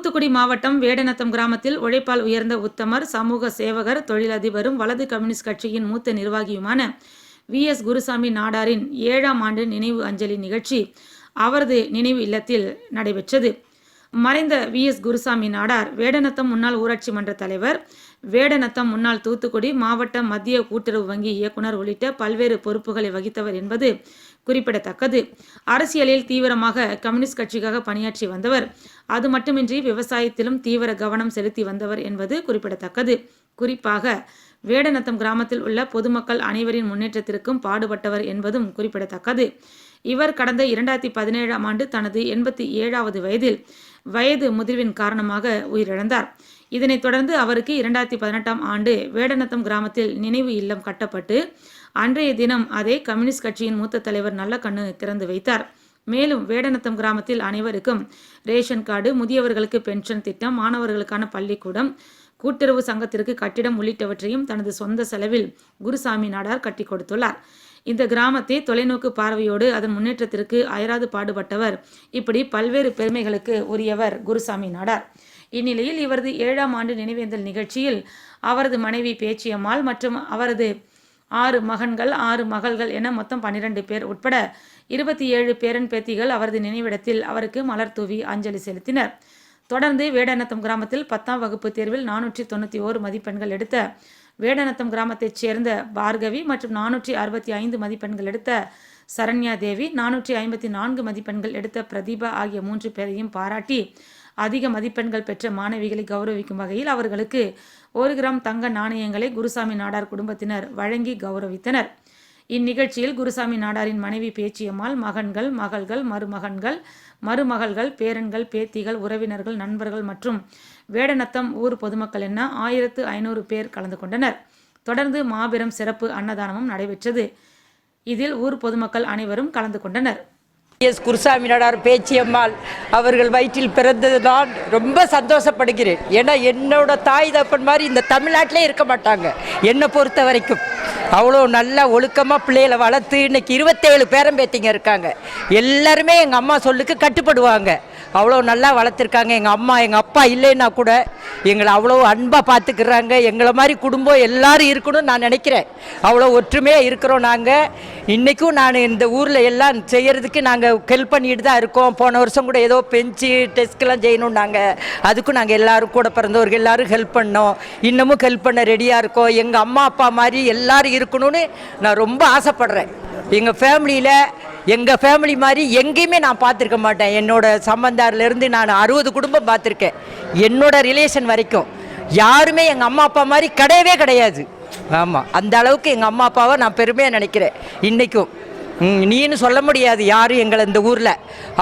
தூத்துக்குடி மாவட்டம் வேடநத்தம் கிராமத்தில் உழைப்பால் உயர்ந்த உத்தமர் சமூக சேவகர் தொழிலதிபரும் வலது கம்யூனிஸ்ட் கட்சியின் மூத்த நிர்வாகியுமான வி. எஸ். குருசாமி நாடாரின் ஏழாம் ஆண்டு நினைவு அஞ்சலி நிகழ்ச்சி அவரது நினைவு இல்லத்தில் நடைபெற்றது. மறைந்த வி. எஸ். குருசாமி நாடார் வேடநத்தம் முன்னாள் ஊராட்சி மன்ற தலைவர் வேடநத்தம் முன்னாள் தூத்துக்குடி மாவட்ட மத்திய கூட்டுறவு வங்கி இயக்குனர் உள்ளிட்ட பல்வேறு பொறுப்புகளை வகித்தவர் என்பது குறிப்பிடத்தக்கது. அரசியலில் தீவிரமாக கம்யூனிஸ்ட் கட்சிக்காக பணியாற்றி வந்தவர். அது மட்டுமின்றி விவசாயத்திலும் தீவிர கவனம் செலுத்தி வந்தவர் என்பது குறிப்பிடத்தக்கது. குறிப்பாக வேடநத்தம் கிராமத்தில் உள்ள பொதுமக்கள் அனைவரின் முன்னேற்றத்திற்கும் பாடுபட்டவர் என்பதும் குறிப்பிடத்தக்கது. இவர் கடந்த இரண்டாயிரத்தி பதினேழாம் ஆண்டு தனது எண்பத்தி ஏழாவது வயதில் வயது முதிர்வின் காரணமாக உயிரிழந்தார். இதனைத் தொடர்ந்து அவருக்கு இரண்டாயிரத்தி பதினெட்டாம் ஆண்டு வேடநத்தம் கிராமத்தில் நினைவு இல்லம் கட்டப்பட்டு அன்றைய தினம் அதை கம்யூனிஸ்ட் கட்சியின் மூத்த தலைவர் நல்லக்கண்ணு திறந்து வைத்தார். மேலும் வேடநத்தம் கிராமத்தில் அனைவருக்கும் ரேஷன் கார்டு முதியவர்களுக்கு பென்ஷன் திட்டம் மாணவர்களுக்கான பள்ளிக்கூடம் கூட்டுறவு சங்கத்திற்கு கட்டிடம் உள்ளிட்டவற்றையும் தனது சொந்த செலவில் குருசாமி நாடார் கட்டி கொடுத்துள்ளார். இந்த கிராமத்தை தொலைநோக்கு பார்வையோடு அதன் முன்னேற்றத்திற்கு அயராது பாடுபட்டவர். இப்படி பல்வேறு பெருமைகளுக்கு உரியவர் குருசாமி நாடார். இந்நிலையில் இவரது ஏழாம் ஆண்டு நினைவேந்தல் நிகழ்ச்சியில் அவரது மனைவி பேச்சியம்மாள் மற்றும் அவரது ஆறு மகன்கள் ஆறு மகள்கள் என மொத்தம் பன்னிரண்டு பேர் உட்பட இருபத்தி ஏழு பேரன் பேத்திகள் அவரது நினைவிடத்தில் அவருக்கு மலர் தூவி அஞ்சலி செலுத்தினர். தொடர்ந்து வேடநத்தம் கிராமத்தில் பத்தாம் வகுப்பு தேர்வில் நானூற்றி தொண்ணூற்றி ஓரு மதிப்பெண்கள் எடுத்த வேடநத்தம் கிராமத்தைச் சேர்ந்த பார்கவி மற்றும் நானூற்றி அறுபத்தி ஐந்து மதிப்பெண்கள் எடுத்த சரண்யா தேவி நானூற்றி ஐம்பத்தி நான்கு மதிப்பெண்கள் எடுத்த பிரதீபா ஆகிய மூன்று பேரையும் பாராட்டி அதிக மதிப்பெண்கள் பெற்ற மாணவிகளை கௌரவிக்கும் வகையில் அவர்களுக்கு ஒரு கிராம் தங்க நாணயங்களை குருசாமி நாடார் குடும்பத்தினர் வழங்கி கௌரவித்தனர். இந்நிகழ்ச்சியில் குருசாமி நாடாரின் மனைவி பேச்சியம்மாள் மகன்கள் மகள்கள் மருமகன்கள் மருமகள்கள் பேரன்கள் பேத்திகள் உறவினர்கள் நண்பர்கள் மற்றும் வேடநத்தம் ஊர் பொதுமக்கள் என ஆயிரத்து ஐநூறு பேர் கலந்து கொண்டனர். தொடர்ந்து மாபெரும் சிறப்பு அன்னதானமும் நடைபெற்றது. இதில் ஊர் பொதுமக்கள் அனைவரும் கலந்து கொண்டனர். எஸ் குருசாமி நாடார் பேச்சியம்மாள் அவர்கள் வயிற்றில் பிறந்தது நான் ரொம்ப சந்தோஷப்படுகிறேன். ஏன்னா என்னோட தாய் தப்பன் மாதிரி இந்த தமிழ்நாட்டிலே இருக்க மாட்டாங்க. என்னை பொறுத்த வரைக்கும். அவ்வளோ நல்லா ஒழுக்கமாக பிள்ளைகளை வளர்த்து இன்னைக்கு இருபத்தேழு பேரம்பேத்திங்க இருக்காங்க. எல்லாருமே எங்கள் அம்மா சொல்லுக்கு கட்டுப்படுவாங்க. அவ்வளோ நல்லா வளர்த்துருக்காங்க. எங்கள் அம்மா எங்கள் அப்பா இல்லைன்னா கூட எங்களை அவ்வளோ அன்பாக பார்த்துக்கிறாங்க எங்களை மாதிரி குடும்பம் எல்லாரும் இருக்கணும்னு நான் நினைக்கிறேன். அவ்வளோ ஒற்றுமையாக இருக்கிறோம் நாங்கள் இன்றைக்கும் நான் இந்த ஊரில் எல்லாம் செய்கிறதுக்கு நாங்கள் ஹெல்ப் பண்ணிட்டு தான் இருக்கோம். போன வருஷம் கூட ஏதோ பெஞ்சு டெஸ்ட்லாம் செய்யணும் நாங்கள் அதுக்கும் நாங்கள் எல்லோரும் கூட பிறந்தவர்கள் எல்லோரும் ஹெல்ப் பண்ணோம். இன்னமும் ஹெல்ப் பண்ண ரெடியாக இருக்கோம். எங்கள் அம்மா அப்பா மாதிரி எல்லோரும் இருக்கணும்னு நான் ரொம்ப ஆசைப்படுறேன். எங்கள் ஃபேமிலியில் எங்கள் ஃபேமிலி மாதிரி எங்கேயுமே நான் பார்த்துருக்க மாட்டேன். என்னோட சம்பந்தாரிலேருந்து நான் அறுபது குடும்பம் பார்த்துருக்கேன். என்னோட ரிலேஷன் வரைக்கும். யாருமே எங்கள் அம்மா அப்பா மாதிரி கிடையவே கிடையாது. ஆமாம் அந்த அளவுக்கு எங்கள் அம்மா அப்பாவை நான் பெருமையாக நினைக்கிறேன். இன்றைக்கும் நீன்னு சொல்ல முடியாது. யாரும் எங்களை இந்த ஊரில்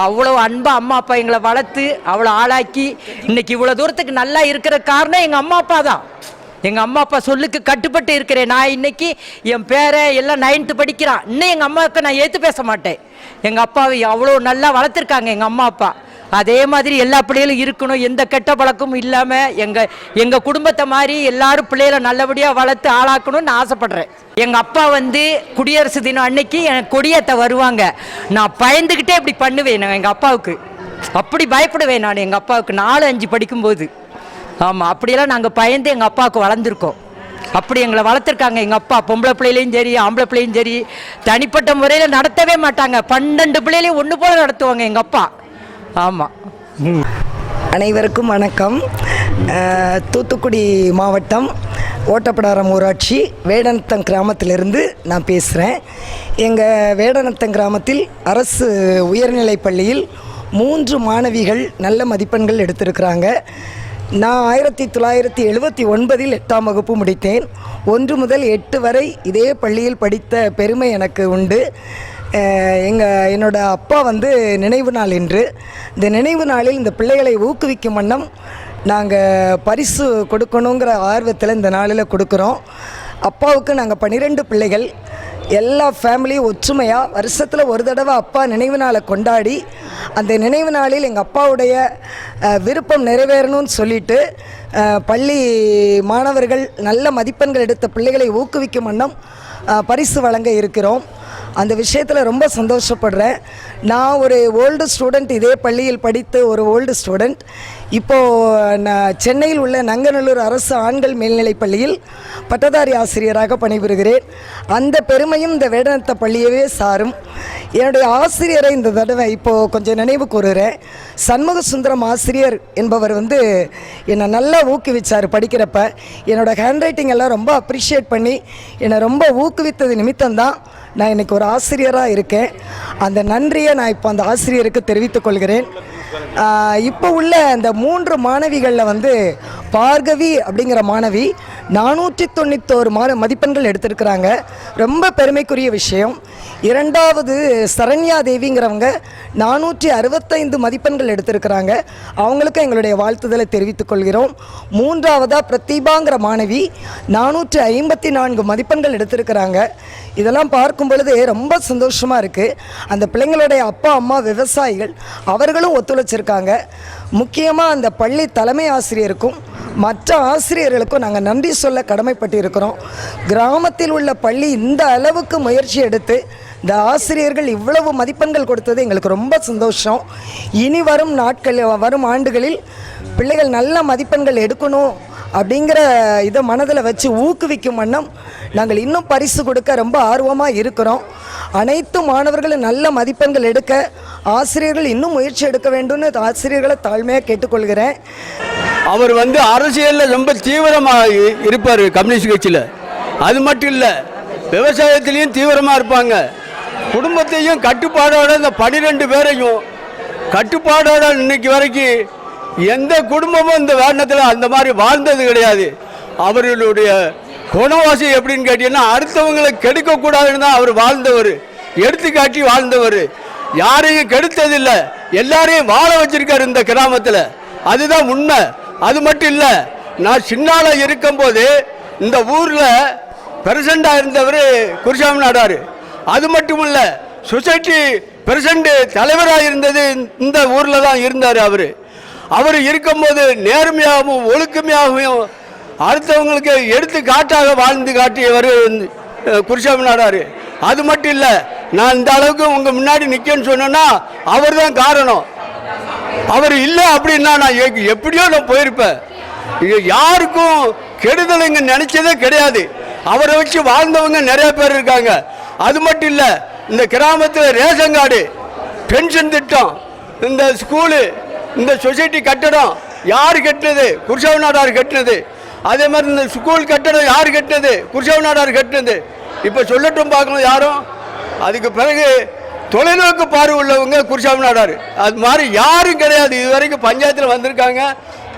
அவ்வளோ அன்பாக அம்மா அப்பா எங்களை வளர்த்து அவ்வளோ ஆளாக்கி இன்னைக்கு இவ்வளோ தூரத்துக்கு நல்லா இருக்கிற காரணம் எங்கள் அம்மா அப்பா தான். எங்கள் அம்மா அப்பா சொல்லுக்கு கட்டுப்பட்டு இருக்கிறேன். நான் இன்னைக்கு என் பேரை எல்லாம் நைன்த்து படிக்கிறான். இன்னும் எங்கள் அம்மாவுக்கு நான் ஏற்று பேச மாட்டேன். எங்கள் அப்பாவை அவ்வளோ நல்லா வளர்த்துருக்காங்க எங்கள் அம்மா அப்பா. அதே மாதிரி எல்லா பிள்ளைகளும் இருக்கணும். எந்த கெட்ட பழக்கமும் இல்லாமல் எங்கள் எங்கள் குடும்பத்தை மாதிரி எல்லாரும் பிள்ளைகளை நல்லபடியாக வளர்த்து ஆளாக்கணும்னு ஆசைப்பட்றேன். எங்கள் அப்பா வந்து குடியரசு தினம் அன்னைக்கு எனக்கு கொடியேற்ற வருவாங்க. நான் பயந்துக்கிட்டே இப்படி பண்ணுவேன் நான் எங்கள் அப்பாவுக்கு. அப்படி பயப்படுவேன் நான் எங்கள் அப்பாவுக்கு. நாலு அஞ்சு படிக்கும்போது. ஆமாம் அப்படியெல்லாம் நாங்கள் பயந்து எங்கள் அப்பாவுக்கு வளர்ந்துருக்கோம். அப்படி எங்களை வளர்த்துருக்காங்க எங்கள் அப்பா. பொம்பளை பிள்ளையிலையும் சரி ஆம்பளை பிள்ளையும் சரி தனிப்பட்ட முறையில் நடத்தவே மாட்டாங்க. பன்னெண்டு பிள்ளையிலையும் ஒன்று போல நடத்துவாங்க எங்கள் அப்பா. ஆமாம் ம் அனைவருக்கும் வணக்கம். தூத்துக்குடி மாவட்டம் ஓட்டப்படாரம் ஊராட்சி வேடநத்தம் கிராமத்திலிருந்து நான் பேசுகிறேன் எங்கள் வேடநத்தம் கிராமத்தில் அரசு உயர்நிலைப் பள்ளியில் மூன்று மாணவிகள் நல்ல மதிப்பெண்கள் எடுத்திருக்கிறாங்க. நான் ஆயிரத்தி தொள்ளாயிரத்தி எழுபத்தி ஒன்பதில் எட்டாம் வகுப்பு முடித்தேன். ஒன்று முதல் எட்டு வரை இதே பள்ளியில் படித்த பெருமை எனக்கு உண்டு. எங்கள் என்னோட அப்பா வந்து நினைவு நாள் என்று இந்த நினைவு நாளில் இந்த பிள்ளைகளை ஊக்குவிக்கும் வண்ணம் நாங்கள் பரிசு கொடுக்கணுங்கிற ஆர்வத்தில் இந்த நாளில் கொடுக்குறோம். அப்பாவுக்கு நாங்கள் பன்னிரெண்டு பிள்ளைகள். எல்லா ஃபேமிலியும் ஒற்றுமையாக வருஷத்தில் ஒரு தடவை அப்பா நினைவு நாளை கொண்டாடி அந்த நினைவு நாளில் எங்கள் அப்பாவுடைய விருப்பம் நிறைவேறணும்னு சொல்லிட்டு பள்ளி மாணவர்கள் நல்ல மதிப்பெண்கள் எடுத்த பிள்ளைகளை ஊக்குவிக்கும் வண்ணம் பரிசு வழங்க இருக்கிறோம். அந்த விஷயத்தில் ரொம்ப சந்தோஷப்படுறேன். நான் ஒரு ஓல்டு ஸ்டூடெண்ட் இதே பள்ளியில் படித்த ஒரு ஓல்டு ஸ்டூடெண்ட் இப்போது நான் சென்னையில் உள்ள நங்கநல்லூர் அரசு ஆண்கள் மேல்நிலைப் பள்ளியில் பட்டதாரி ஆசிரியராக பணிபுரிகிறேன். அந்த பெருமையும் இந்த வேடநத்த பள்ளியவே சாரும். என்னுடைய ஆசிரியரை இந்த தடவை இப்போது கொஞ்சம் நினைவு கூறுகிறேன். சண்முக சுந்தரம் ஆசிரியர் என்பவர் வந்து என்னை நல்லா ஊக்குவிச்சார் படிக்கிறப்ப. என்னோடய ஹேண்ட் ரைட்டிங் எல்லாம் ரொம்ப அப்ரிஷியேட் பண்ணி என்னை ரொம்ப ஊக்குவித்தது நிமித்தம்தான் நான் இன்றைக்கி ஒரு ஆசிரியராக இருக்கேன். அந்த நன்றியை நான் இப்போ அந்த ஆசிரியருக்கு தெரிவித்துக் கொள்கிறேன். இப்போ உள்ள அந்த மூன்று மாணவிகளில் வந்து பார்கவி அப்படிங்கிற மாணவி நானூற்றி தொண்ணூத்தோரு மா மதிப்பெண்கள் எடுத்திருக்கிறாங்க. ரொம்ப பெருமைக்குரிய விஷயம். இரண்டாவது சரண்யா தேவிங்கிறவங்க நானூற்றி அறுபத்தைந்து மதிப்பெண்கள் எடுத்திருக்கிறாங்க. அவங்களுக்கும் எங்களுடைய வாழ்த்துதலை தெரிவித்துக் கொள்கிறோம். மூன்றாவதாக பிரதீபாங்கிற மாணவி நானூற்றி ஐம்பத்தி நான்கு மதிப்பெண்கள் எடுத்திருக்கிறாங்க. இதெல்லாம் பார்க்கும் பொழுது ரொம்ப சந்தோஷமாக இருக்குது அந்த பிள்ளைங்களுடைய அப்பா அம்மா விவசாயிகள் அவர்களும் ஒத்துழைச்சிருக்காங்க. முக்கியமாக அந்த பள்ளி தலைமை ஆசிரியருக்கும் மற்ற ஆசிரியர்களுக்கும் நாங்கள் நன்றி சொல்ல கடமைப்பட்டு இருக்கிறோம் கிராமத்தில் உள்ள பள்ளி இந்த அளவுக்கு முயற்சி எடுத்து இந்த ஆசிரியர்கள் இவ்வளவு மதிப்பெண்கள் கொடுத்தது எங்களுக்கு ரொம்ப சந்தோஷம். இனி வரும் நாட்கள் வரும் ஆண்டுகளில் பிள்ளைகள் நல்ல மதிப்பெண்கள் எடுக்கணும் அப்படிங்கிற இதை மனதில் வச்சு ஊக்குவிக்கும் வண்ணம் நாங்கள் இன்னும் பரிசு கொடுக்க ரொம்ப ஆர்வமாக இருக்கிறோம். அனைத்து மாணவர்களும் நல்ல மதிப்பெண்கள் எடுக்க ஆசிரியர்கள் இன்னும் முயற்சி எடுக்க வேண்டும்னு ஆசிரியர்களை தாழ்மையாக கேட்டுக்கொள்கிறேன். அவர் வந்து அரசியலில் ரொம்ப தீவிரமாக இருப்பார் கம்யூனிஸ்ட் கட்சியில். அது மட்டும் இல்லை விவசாயத்திலையும் தீவிரமாக இருப்பாங்க. குடும்பத்தையும் கட்டுப்பாடோட இந்த பனிரெண்டு பேரையும் கட்டுப்பாடோட இன்னைக்கு வரைக்கும் எந்த குடும்பமும் இந்த வேண்டத்தில் அந்த மாதிரி வாழ்ந்தது கிடையாது. அவர்களுடைய குணவாசி எப்படின்னு கேட்டீங்கன்னா அடுத்தவங்களை கெடுக்கக்கூடாதுன்னு தான் அவர் வாழ்ந்தவர். எடுத்துக்காட்டி வாழ்ந்தவர். யாரையும் கெடுத்ததில்லை. எல்லாரையும் வாழ வச்சிருக்காரு இந்த கிராமத்தில். அதுதான் உண்மை. அது மட்டும் இல்லை நான் சின்னால இருக்கும்போது இந்த ஊரில் பிரசிடண்டாக இருந்தவர் குருசாமி நாடார். அது மட்டும் இல்லை சொசைட்டி பிரசிடண்ட் தலைவராக இருந்தது இந்த ஊரில் தான் இருந்தார் அவர். அவர் இருக்கும்போது நேர்மையாகவும் ஒழுக்கமையாகவும் அடுத்தவங்களுக்கு எடுத்து காட்டாக வாழ்ந்து காட்டியவர் குருசாமி நாடார். அது மட்டும் இல்லை நான் இந்த அளவுக்கு உங்கள் முன்னாடி நிற்கேன்னு சொன்னேன்னா அவர் தான் காரணம். அவர் இல்லை அப்படின்னா நான் எப்படியோ நான் போயிருப்பேன். யாருக்கும் கெடுதல் இங்கே நினைச்சதே கிடையாது. அவரை வச்சு வாழ்ந்தவங்க நிறைய பேர் இருக்காங்க. அது மட்டும் இல்லை இந்த கிராமத்தில் ரேஷன் கார்டு பென்ஷன் திட்டம் இந்த ஸ்கூலு இந்த சொசைட்டி கட்டடம் யார் கட்டினது? குருஷவ நாடார் கட்டினது. அதே மாதிரி இந்த ஸ்கூல் கட்டடம் யார் கட்டினது? குருஷவ நாடார் கட்டினது. இப்போ சொல்லட்டும் பார்க்கணும் யாரும். அதுக்கு பிறகு தொலைநோக்கு பார்வை உள்ளவங்க குருசாமி நாடார். அது மாதிரி யாரும் கிடையாது. இது வரைக்கும் பஞ்சாயத்தில் வந்திருக்காங்க.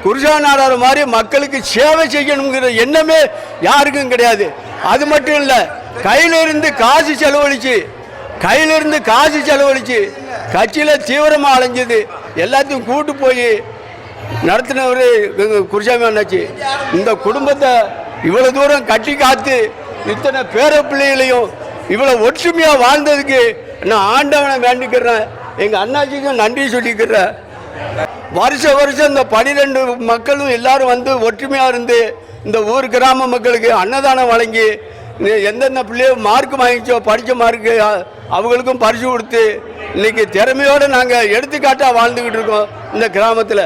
குருசாமி நாடார் மாதிரி மக்களுக்கு சேவை செய்யணுங்கிற எண்ணமே யாருக்கும் கிடையாது. அது மட்டும் இல்லை கையிலிருந்து காசு செலவழிச்சு கையிலிருந்து காசு செலவழிச்சு கட்சியில் தீவிரமாக அலைஞ்சது எல்லாத்தையும் கூட்டு போய் நடத்தினவர் குருசாமி அண்ணாச்சி. இந்த குடும்பத்தை இவ்வளோ தூரம் கட்டி காத்து இத்தனை பேர பிள்ளைகளையும் இவ்வளோ ஒற்றுமையாக வாழ்ந்ததுக்கு நான் ஆண்டவனை வேண்டிக்கிறேன் எங்க அண்ணாச்சிக்கும் நன்றி சொல்லிக்கிறேன் வருஷ வருஷம் இந்த பனிரெண்டு மக்களும் எல்லாரும் வந்து ஒற்றுமையா இருந்து இந்த ஊர் கிராம மக்களுக்கு அன்னதானம் வழங்கி எந்தெந்த பிள்ளையோ மார்க் வாங்கிச்சோ படித்த மார்க்கு அவங்களுக்கும் பரிசு கொடுத்து இன்னைக்கு திறமையோடு நாங்கள் எடுத்துக்காட்டாக வாழ்ந்துக்கிட்டு இருக்கோம் இந்த கிராமத்தில்.